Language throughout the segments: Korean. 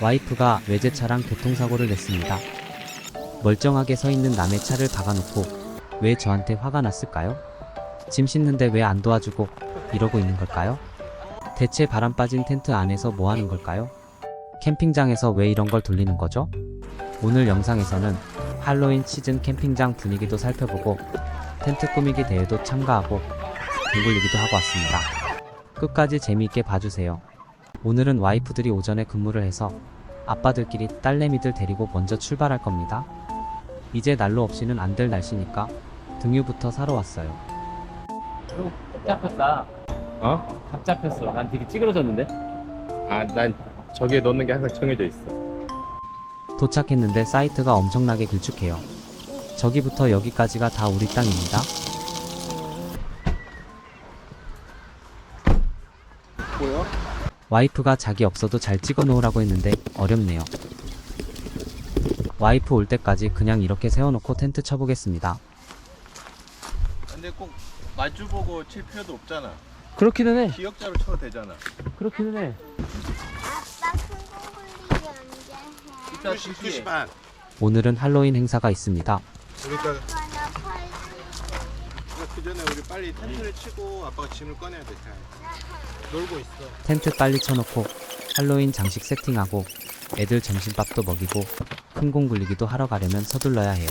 와이프가 외제차랑 교통사고를 냈습니다. 멀쩡하게 서 있는 남의 차를 박아놓고 왜 저한테 화가 났을까요? 짐 싣는데 왜 안 도와주고 이러고 있는 걸까요? 대체 바람 빠진 텐트 안에서 뭐 하는 걸까요? 캠핑장에서 왜 이런 걸 돌리는 거죠? 오늘 영상에서는 할로윈 시즌 캠핑장 분위기도 살펴보고 텐트 꾸미기 대회도 참가하고 둥글리기도 하고 왔습니다. 끝까지 재미있게 봐주세요. 오늘은 와이프들이 오전에 근무를 해서 아빠들끼리 딸내미들 데리고 먼저 출발할 겁니다. 이제 난로 없이는 안 될 날씨니까 등유부터 사러 왔어요. 잡혔다. 어? cap 잡혔어. 난 되게 찌그러졌는데? 아, 난 저기에 넣는 게 항상 정해져 있어. 도착했는데 사이트가 엄청나게 길쭉해요. 저기부터 여기까지가 다 우리 땅입니다. 와이프가 자기 없어도 잘 찍어 놓으라고 했는데 어렵네요. 와이프 올 때까지 그냥 이렇게 세워놓고 텐트 쳐보겠습니다. 근데 꼭 마주보고 칠 필요도 없잖아. 그렇기는 해. 기역자로 쳐도 되잖아. 그렇기는 해. 아빠 큰 공굴리 언제 해? 이따 시시 반. 오늘은 할로윈 행사가 있습니다. 그러니까 아빠 나 팔. 그 전에 우리 빨리 텐트를 치고 아빠가 짐을 꺼내야 돼. 잘. 놀고 있어. 텐트 빨리 쳐놓고 할로윈 장식 세팅하고 애들 점심밥도 먹이고 큰 공 굴리기도 하러 가려면 서둘러야 해요.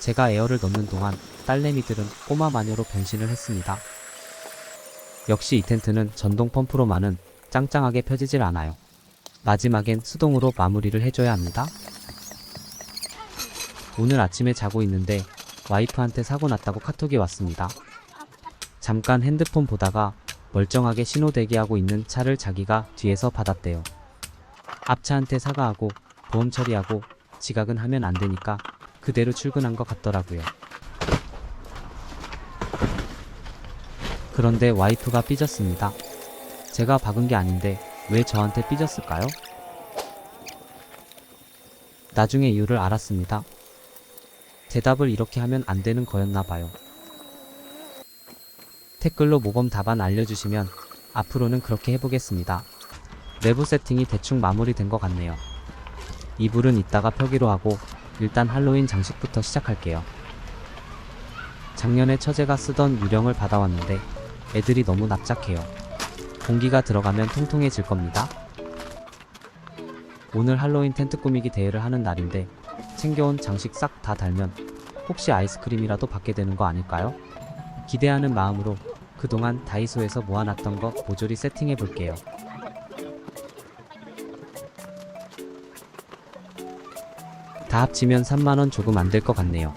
제가 에어를 넣는 동안 딸내미들은 꼬마 마녀로 변신을 했습니다. 역시 이 텐트는 전동 펌프로만은 짱짱하게 펴지질 않아요. 마지막엔 수동으로 마무리를 해줘야 합니다. 오늘 아침에 자고 있는데 와이프한테 사고 났다고 카톡이 왔습니다. 잠깐 핸드폰 보다가 멀쩡하게 신호 대기하고 있는 차를 자기가 뒤에서 받았대요. 앞차한테 사과하고 보험 처리하고 지각은 하면 안 되니까 그대로 출근한 것 같더라고요. 그런데 와이프가 삐졌습니다. 제가 박은 게 아닌데 왜 저한테 삐졌을까요? 나중에 이유를 알았습니다. 대답을 이렇게 하면 안 되는 거였나 봐요. 댓글로 모범 답안 알려주시면 앞으로는 그렇게 해보겠습니다. 내부 세팅이 대충 마무리된 것 같네요. 이불은 이따가 펴기로 하고 일단 할로윈 장식부터 시작할게요. 작년에 처제가 쓰던 유령을 받아왔는데 애들이 너무 납작해요. 공기가 들어가면 통통해질 겁니다. 오늘 할로윈 텐트 꾸미기 대회를 하는 날인데 챙겨온 장식 싹 다 달면 혹시 아이스크림이라도 받게 되는 거 아닐까요? 기대하는 마음으로 그동안 다이소에서 모아놨던 거 모조리 세팅해 볼게요. 다 합치면 3만원 조금 안 될 것 같네요.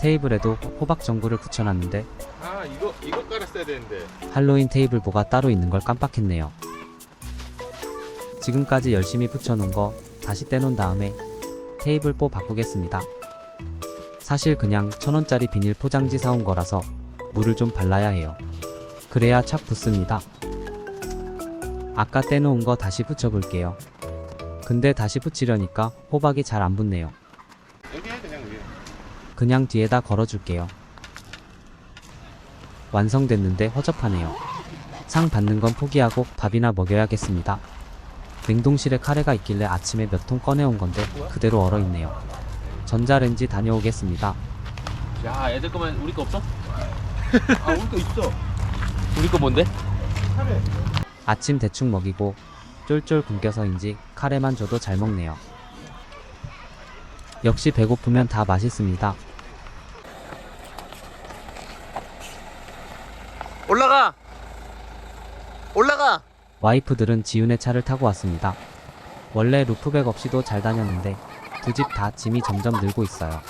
테이블에도 호박 전구를 붙여놨는데 아 이거 이거 깔았어야 되는데. 할로윈 테이블보가 따로 있는 걸 깜빡했네요. 지금까지 열심히 붙여놓은 거 다시 떼놓은 다음에 테이블보 바꾸겠습니다. 사실 그냥 천원짜리 비닐 포장지 사온 거라서 물을 좀 발라야 해요. 그래야 착 붙습니다. 아까 떼놓은 거 다시 붙여볼게요. 근데 다시 붙이려니까 호박이 잘 안 붙네요. 그냥 뒤에다 걸어줄게요. 완성됐는데 허접하네요. 상 받는 건 포기하고 밥이나 먹여야겠습니다. 냉동실에 카레가 있길래 아침에 몇 통 꺼내온 건데 그대로 얼어있네요. 전자레인지 다녀오겠습니다. 야, 애들 거면 우리 거 없어? 아, 우리 거 있어. 우리 거 뭔데? 아침 대충 먹이고 쫄쫄 굶겨서인지 카레만 줘도 잘 먹네요. 역시 배고프면 다 맛있습니다. 올라가. 올라가. 와이프들은 지훈의 차를 타고 왔습니다. 원래 루프백 없이도 잘 다녔는데 두 집 다 짐이 점점 늘고 있어요.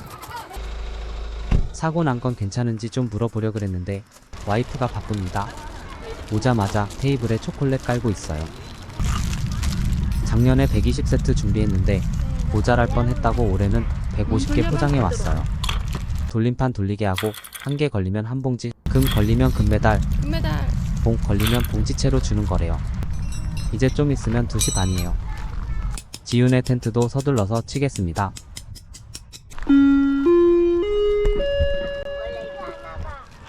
사고 난 건 괜찮은지 좀 물어보려 그랬는데 와이프가 바쁩니다. 오자마자 테이블에 초콜릿 깔고 있어요. 작년에 120세트 준비했는데 모자랄 뻔 했다고 올해는 150개 포장해 왔어요. 돌림판 돌리게 하고 한 개 걸리면 한 봉지, 금 걸리면 금메달, 금메달 봉 걸리면 봉지채로 주는 거래요. 이제 좀 있으면 2시 반이에요. 지윤의 텐트도 서둘러서 치겠습니다.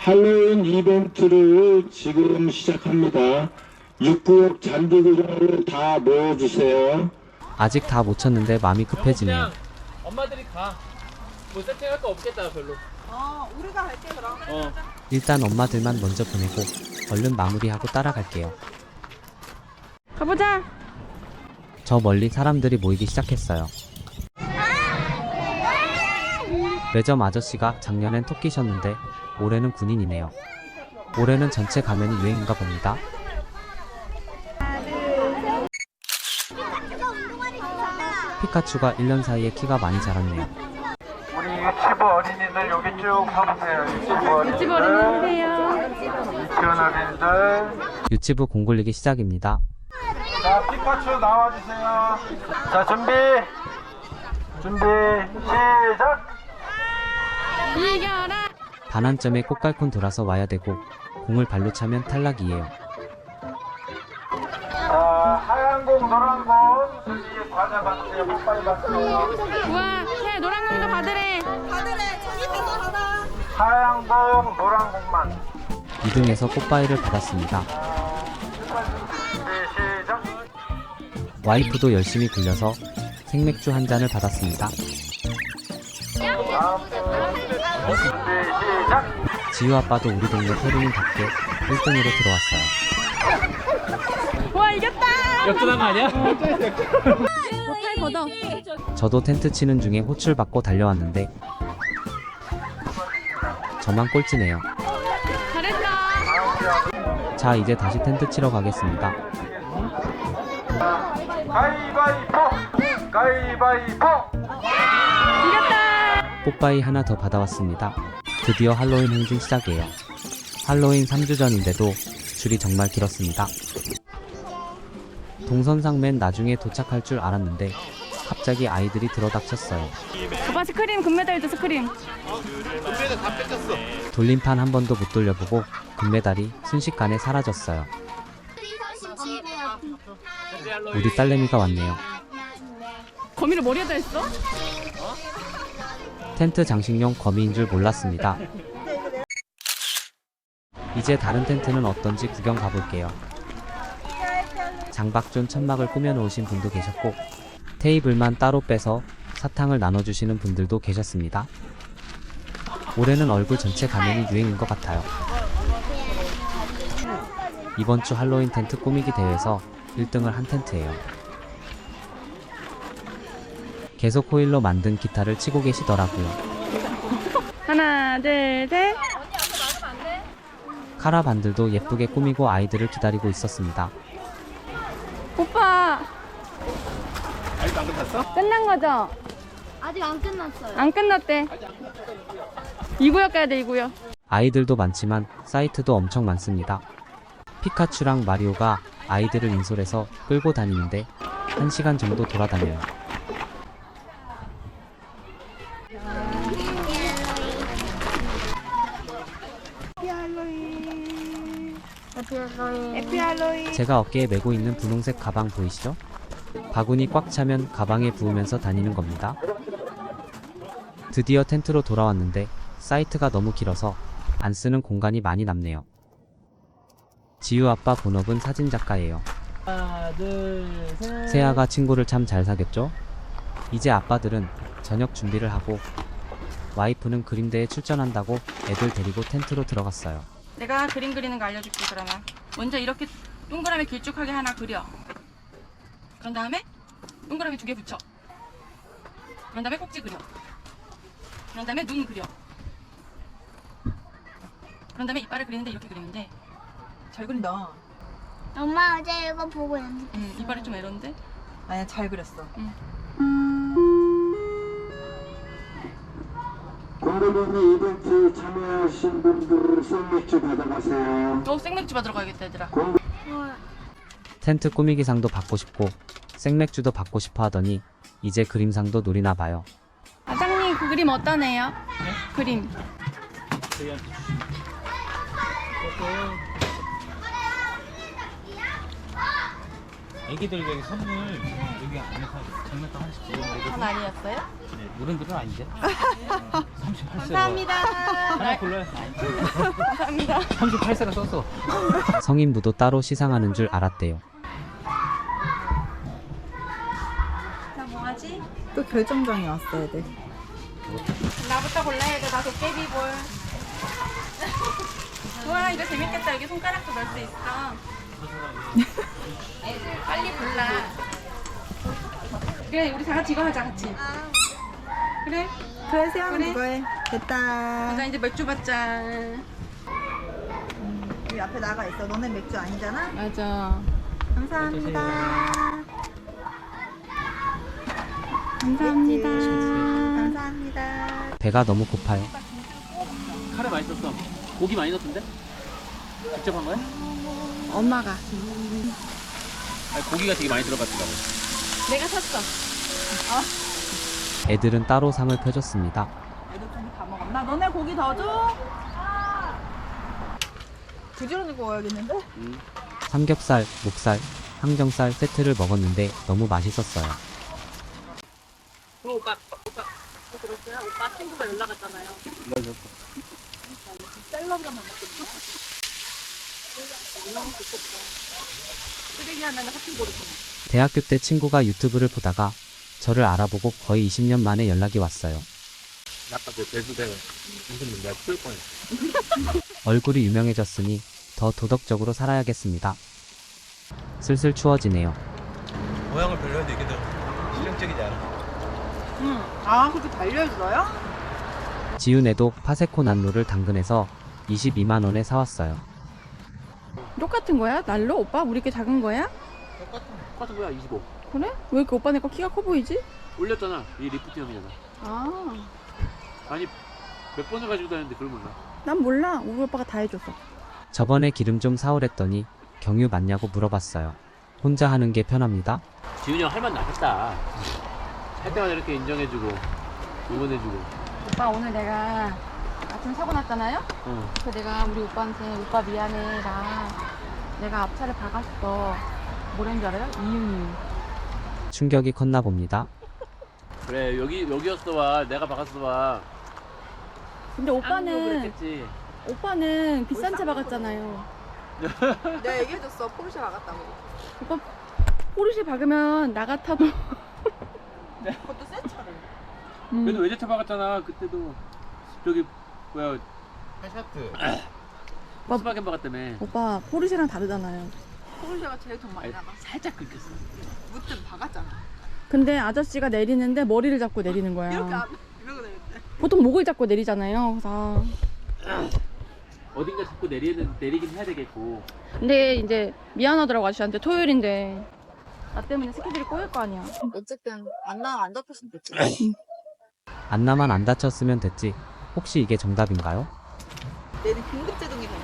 할로윈 이벤트를 지금 시작합니다. 6구역 잔디구장으로 다 모여주세요. 아직 다 못 쳤는데 마음이 급해지네요. 엄마들이 가. 뭐 세팅할 거 없겠다 별로. 어, 우리가 갈게 그럼. 어. 일단 엄마들만 먼저 보내고 얼른 마무리하고 따라갈게요. 가보자. 저 멀리 사람들이 모이기 시작했어요. 매점 아저씨가 작년엔 토끼셨는데 올해는 군인이네요. 올해는 전체 가면이 유행인가 봅니다. 피카츄가 1년 사이에 키가 많이 자랐네요. 우리 유치부 어린이들 여기 쭉 서보세요. 유치부 어린이들. 유치부 어린이세요. 유치원 어린이들. 유치부 공 굴리기 시작입니다. 자, 피카츄 나와주세요. 자, 준비. 준비. 시작. 이겨라. 반환점에 꽃갈콘 돌아서 와야 되고 공을 발로 차면 탈락이에요. 자, 하얀 공, 노란 공. 수지 과자 받으세요. 뽀빠이 받으세요. 우와, 새 노란 공도 받으래. 받으래. 저기 가서 받아. 하얀 공, 노란 공만. 2등에서 꽃바위를 받았습니다. 준비, 시작. 와이프도 열심히 굴려서 생맥주 한 잔을 받았습니다. 다음 분. 지유 아빠도 우리 동네 페루민답게 1등으로 들어왔어요. 우와, 이겼다. 역전한 거 아니야? 팔 걷어. 저도 텐트 치는 중에 호출 받고 달려왔는데 저만 꼴찌네요. 잘했다. 자 이제 다시 텐트 치러 가겠습니다. 가위바위보. 가위바위보. 뽀빠이 하나 더 받아왔습니다. 드디어 할로윈 행진 시작이에요. 할로윈 3주 전인데도 줄이 정말 길었습니다. 동선상 맨 나중에 도착할 줄 알았는데 갑자기 아이들이 들어닥쳤어요. 오빠 스크림 금메달도 스크림. 은배는 다 뺏겼어. 돌림판 한 번도 못 돌려보고 금메달이 순식간에 사라졌어요. 우리 딸내미가 왔네요. 거미를 머리에다 했어? 텐트 장식용 거미인 줄 몰랐습니다. 이제 다른 텐트는 어떤지 구경 가볼게요. 장박존 천막을 꾸며놓으신 분도 계셨고 테이블만 따로 빼서 사탕을 나눠주시는 분들도 계셨습니다. 올해는 얼굴 전체 가면이 유행인 것 같아요. 이번 주 할로윈 텐트 꾸미기 대회에서 1등을 한 텐트예요. 계속 호일로 만든 기타를 치고 계시더라고요. 하나, 둘, 셋. 카라반들도 예쁘게 꾸미고 아이들을 기다리고 있었습니다. 오빠. 아직도 안 끝났어? 끝난 거죠? 아직 안 끝났어요. 안 끝났대. 2구역 가야 돼, 2구역. 아이들도 많지만 사이트도 엄청 많습니다. 피카츄랑 마리오가 아이들을 인솔해서 끌고 다니는데 1시간 정도 돌아다녀요. 할로윈. 제가 어깨에 메고 있는 분홍색 가방 보이시죠? 바구니 꽉 차면 가방에 부으면서 다니는 겁니다. 드디어 텐트로 돌아왔는데 사이트가 너무 길어서 안 쓰는 공간이 많이 남네요. 지유 아빠 본업은 사진 작가예요. 하나, 둘, 셋. 세아가 친구를 참 잘 사귀었죠? 이제 아빠들은 저녁 준비를 하고 와이프는 그림대에 출전한다고 애들 데리고 텐트로 들어갔어요. 내가 그림 그리는 거 알려줄게 그러면. 먼저 이렇게 동그라미 길쭉하게 하나 그려. 그런 다음에 동그라미 두 개 붙여. 그런 다음에 꼭지 그려. 그런 다음에 눈 그려. 그런 다음에 이빨을 그리는데 이렇게 그리면 돼잘 그린다 엄마 어제 이거 보고 연습. 응, 이빨이 좀 에런데? 아니야 잘 그렸어. 공동구이 이벤트 참여하신 분들 생맥주 받아가세요. 또 생맥주 받으러 가야겠다 얘들아 텐트 꾸미기상도 받고 싶고 생맥주도 받고 싶어 하더니 이제 그림상도 노리나 봐요. 아장님 그 그림 어떠네요? 그림 저희한테 주시면. 애기들 여기 선물 여기 안에서 장난감 하나씩 주는데 전 아니었어요? 어른들은 아닌데 38세 감사합니다. 하나 골라요 감사합니다. 38세가 썼어 성인부도 따로 시상하는 줄 알았대요. 나 뭐하지? 또 결정장이 왔어 애들 나부터 골라야 돼. 나 도깨비 볼. 우와 이거 재밌겠다. 여기 손가락도 넣을 수 있어. 애들 빨리 골라. 그래 우리 다 같이 이거 하자 같이. 그래. 그래 세영이 그래. 이거 해 됐다 자 이제 맥주 받자. 여기 앞에 나가 있어 너네 맥주 아니잖아? 맞아. 감사합니다 감사합니다. 감사합니다 배가 너무 고파요. 카레 맛있었어 고기 많이 넣던데? 직접 한 거야? 엄마가. 아니, 고기가 되게 많이 들어갔더라고 내가 샀어. 애들은 따로 상을 펴줬습니다. 애들 좀다 먹었나? 너네 고기 더 줘? 부지런히 구워야겠는데? 삼겹살, 목살, 항정살 세트를 먹었는데 너무 맛있었어요. 오빠 오빠 들었어요? 오빠 친구가 연락 왔잖아요. 쓰레기 하나는 대학교 때 친구가 유튜브를 보다가 저를 알아보고 거의 20년 만에 연락이 왔어요. 아까 그 배수대 무슨 내가 풀 뻔했어. 얼굴이 유명해졌으니 더 도덕적으로 살아야겠습니다. 슬슬 추워지네요. 모양을 별로해도 이게 더 실용적이지 않아? 아 그렇게 달려있어요? 지훈애도 파세코 난로를 당근에서 22만원에 사왔어요. 똑같은 거야? 날로? 오빠? 우리 게 작은 거야? 똑같은 거야 25 그래? 왜 이렇게 오빠 내거 키가 커 보이지? 올렸잖아 이 리프트형이잖아 아, 아니 몇 번을 가지고 다녔는데 그걸 몰라 난 몰라. 우리 오빠가 다 해줬어. 저번에 기름 좀 사오랬더니 경유 맞냐고 물어봤어요. 혼자 하는 게 편합니다. 지훈이 형 할만 나겠다 할 때마다 이렇게 인정해주고 응원해주고 오빠 오늘 내가 아침에 사고 났잖아요? 어. 그 내가 우리 오빠한테 오빠 미안해 나 내가 앞차를 박았어. 뭐라는 줄 알아요? 이윤이. 충격이 컸나 봅니다. 그래 여기 여기였어 봐. 내가 박았어 봐. 근데 안 오빠는 그랬겠지. 오빠는 비싼 차 박았잖아요. 내가 얘기해줬어. 포르쉐 나갔다고. 오빠 포르쉐 박으면 나 같아도. 그것도 새 차를. 음. 그래도 외제차 박았잖아 그때도. 저기 뭐야. 하샤트 스바겐 박았다며 오빠 포르쉐랑 다르잖아요. 포르쉐가 제일 돈 많이 나가 살짝 긁혔어. 무튼 박았잖아. 근데 아저씨가 내리는데 머리를 잡고 내리는 거야. 이렇게 안 이러고 내렸대. 보통 목을 잡고 내리잖아요 그래서. 어딘가 자꾸 내리는 내리긴 해야 되겠고. 근데 이제 미안하더라고 아저씨한테 토요일인데. 나 때문에 스케줄이 꼬일 거 아니야. 어쨌든 안나 안 잡혔으면 됐지. 안나만 안 다쳤으면 됐지. 혹시 이게 정답인가요? 내일 긴급제동이 난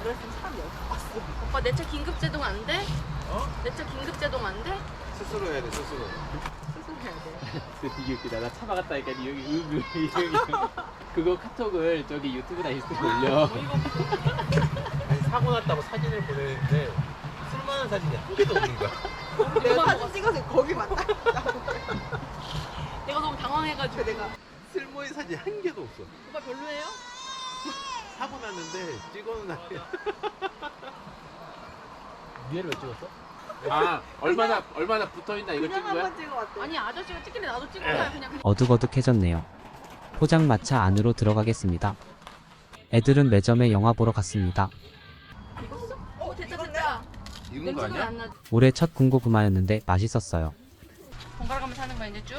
안 그랬으면 사람 여기 왔어. 오빠 내 차 긴급 제동 안 돼? 어? 내 차 긴급 제동 안 돼? 스스로 해야 돼 스스로. 스스로 해야 돼. 되게 웃기다. 나니 여기 으그 그거 카톡을 저기 유튜브나 인스타에 올려 아니 사고 났다고 사진을 보내는데 쓸만한 사진이 한 개도 없는 거야. 내가 사진 찍어서 거기만 딱 내가 너무 당황해가지고. 내가 쓸모있는 사진 한 개도 없어. 오빠 별로예요? 사고 났는데 찍어놓은 위에를 왜 찍었어? 아 얼마나 얼마나 붙어 있나 이거 찍은 그냥 거야? 한번 찍어봤대 아니 아저씨가 찍길래 나도 찍은 거야 그냥 어둑어둑해졌네요. 포장마차 안으로 들어가겠습니다. 애들은 매점에 영화 보러 갔습니다. 어 됐다 됐다 익은 거 냄새가 아니야? 안 나. 올해 첫 군고구마였는데 맛있었어요. 번갈아 가면서 하는 거야 이제 쭉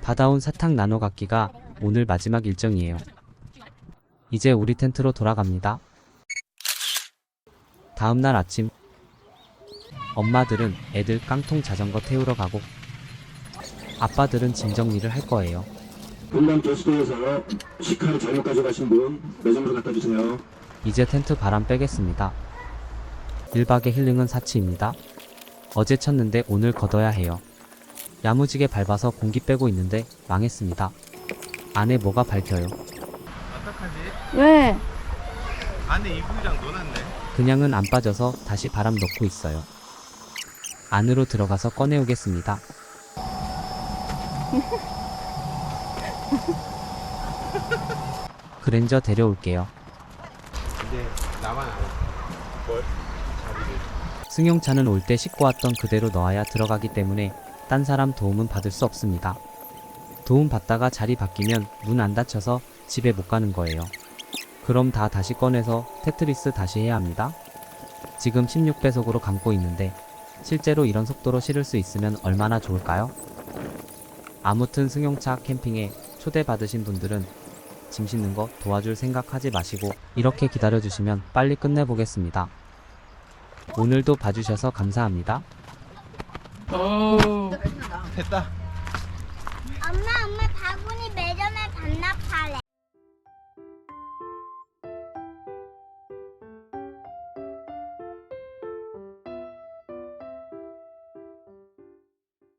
받아온 사탕 나눠 갖기가 오늘 마지막 일정이에요. 이제 우리 텐트로 돌아갑니다. 다음날 아침 엄마들은 애들 깡통 자전거 태우러 가고 아빠들은 짐 정리를 할 거예요. 분당 교수도에서 식칼 잘못 가져가신 분 매점으로 갖다 주세요. 이제 텐트 바람 빼겠습니다. 1박의 힐링은 사치입니다. 어제 쳤는데 오늘 걷어야 해요. 야무지게 밟아서 공기 빼고 있는데 망했습니다. 안에 뭐가 밝혀요. 어떡하지? 왜? 안에 이불이랑 놀았네 그냥은 안 빠져서 다시 바람 넣고 있어요. 안으로 들어가서 꺼내오겠습니다. 그랜저 데려올게요. 이제 나만 알아. 뭘? 자리를. 승용차는 올 때 싣고 왔던 그대로 넣어야 들어가기 때문에 딴 사람 도움은 받을 수 없습니다. 도움 받다가 자리 바뀌면 문 안 닫혀서 집에 못 가는 거예요. 그럼 다 다시 꺼내서 테트리스 다시 해야 합니다. 지금 16배속으로 감고 있는데 실제로 이런 속도로 실을 수 있으면 얼마나 좋을까요? 아무튼 승용차 캠핑에 초대받으신 분들은 짐 싣는 거 도와줄 생각하지 마시고 이렇게 기다려주시면 빨리 끝내보겠습니다. 오늘도 봐주셔서 감사합니다. 오. 됐다.